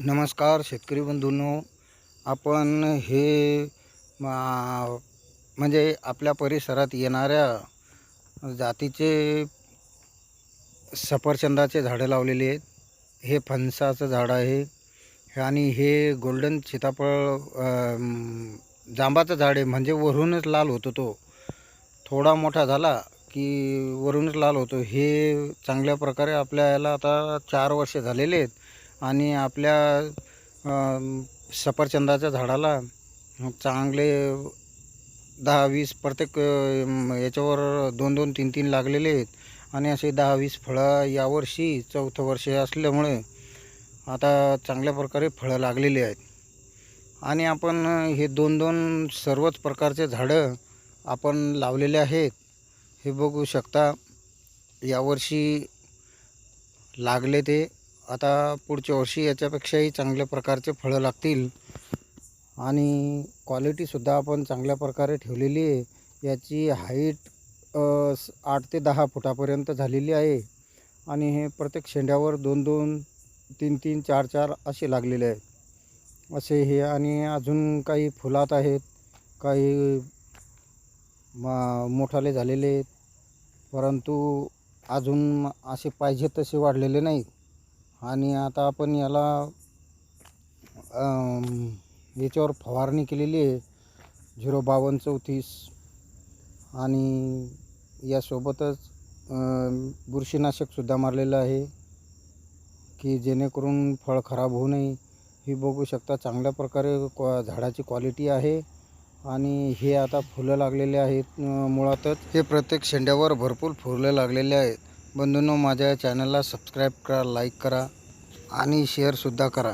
नमस्कार शेतकरी बंधूंनो आपण हे म्हणजे आपल्या परिसरात येणाऱ्या जातीचे सफरचंदाचे झाडं लावलेली आहेत. हे फणसाचं झाड आहे आणि हे गोल्डन सीताफळ जांबाचं झाड आहे. म्हणजे वरूनच लाल होतो तो. थोडा मोठा झाला की वरूनच लाल होतो. हे चांगल्या प्रकारे आपल्याला आता चार वर्ष झालेले आहेत. आणि आपल्या सफरचंदाच्या झाडाला चांगले दहा वीस प्रत्येक याच्यावर दोन दोन तीन तीन लागलेले आहेत. आणि असे दहा वीस फळं यावर्षी चौथं वर्ष असल्यामुळे आता चांगल्या प्रकारे फळं लागलेली आहेत. आणि आपण हे दोन दोन सर्वच प्रकारचे झाडं आपण लावलेले आहेत. हे बघू शकता यावर्षी लागले ते आता पुढच्या वर्षी याच्यापेक्षाही चांगल्या प्रकारचे फळं लागतील. आणि क्वालिटीसुद्धा आपण चांगल्या प्रकारे ठेवलेली आहे. याची हाईट आठ ते दहा फुटापर्यंत झालेली आहे. आणि हे प्रत्येक शेंड्यावर दोन दोन तीन तीन चार चार असे लागलेले आहेत असे हे आणि अजून काही फुलात आहेत. काही मा मोठाले झालेले आहेत. परंतु अजून असे पाहिजे तसे वाढलेले नाहीत. आणि आता आपण याला याच्यावर फवारणी केलेली आहे. झिरो बावन्न चौतीस. आणि यासोबतच बुरशीनाशकसुद्धा मारलेलं आहे की जेणेकरून फळ खराब होऊ नये. ही बघू शकता चांगल्या प्रकारे क्वा झाडाची क्वालिटी आहे. आणि हे आता फुलं लागलेले आहेत मुळातच. हे प्रत्येक शेंड्यावर भरपूर फुलं लागलेले आहेत. बंधूंनो माझ्या चॅनलला सबस्क्राईब करा लाईक करा आणि शेअरसुद्धा करा.